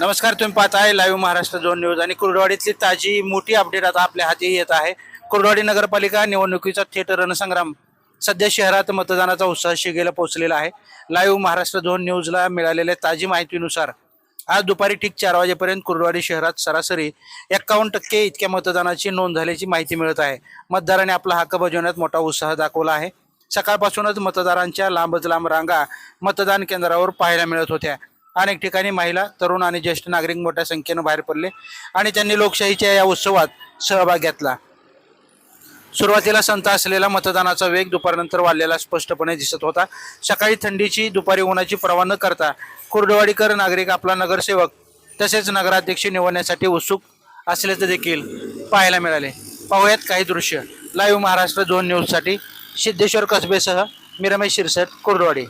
नमस्कार तुम्ही पाहत आहे लाईव्ह महाराष्ट्र झोन न्यूज आणि कुर्डवाडीतली ताजी मोठी अपडेट आता आपल्या हाती येत आहे. कुर्डवाडी नगरपालिका निवडणुकीचा थेट रणसंग्राम सध्या शहरात मतदानाचा उत्साह शिगेला पोहोचलेला आहे. लाईव्ह महाराष्ट्र झोन न्यूजला मिळालेल्या ताजी माहितीनुसार आज दुपारी ठीक चार वाजेपर्यंत कुर्डवाडी शहरात सरासरी एक्कावन्न टक्के इतक्या मतदानाची नोंद झाल्याची माहिती मिळत आहे. मतदारांनी आपला हक्क बजावण्यात मोठा उत्साह दाखवला आहे. सकाळपासूनच मतदारांच्या लांबच लांब रांगा मतदान केंद्रावर पाहायला मिळत होत्या. अनेक ठिकाणी महिला तरुण आणि ज्येष्ठ नागरिक मोठ्या संख्येनं बाहेर पडले आणि त्यांनी लोकशाहीच्या या उत्सवात सहभाग घेतला. सुरुवातीला संत असलेला मतदानाचा वेग दुपारनंतर वाढलेला स्पष्टपणे दिसत होता. सकाळी थंडीची दुपारी उन्हाची पर्वा न करता कुर्डवाडीकर नागरिक आपला नगरसेवक तसेच नगराध्यक्ष निवडण्यासाठी उत्सुक असल्याचे देखील पाहायला मिळाले. पाहूयात काही दृश्य. लाईव्ह महाराष्ट्र झोन न्यूजसाठी सिद्धेश्वर कसबेसह मी रमेश शिरसट कुर्डवाडी.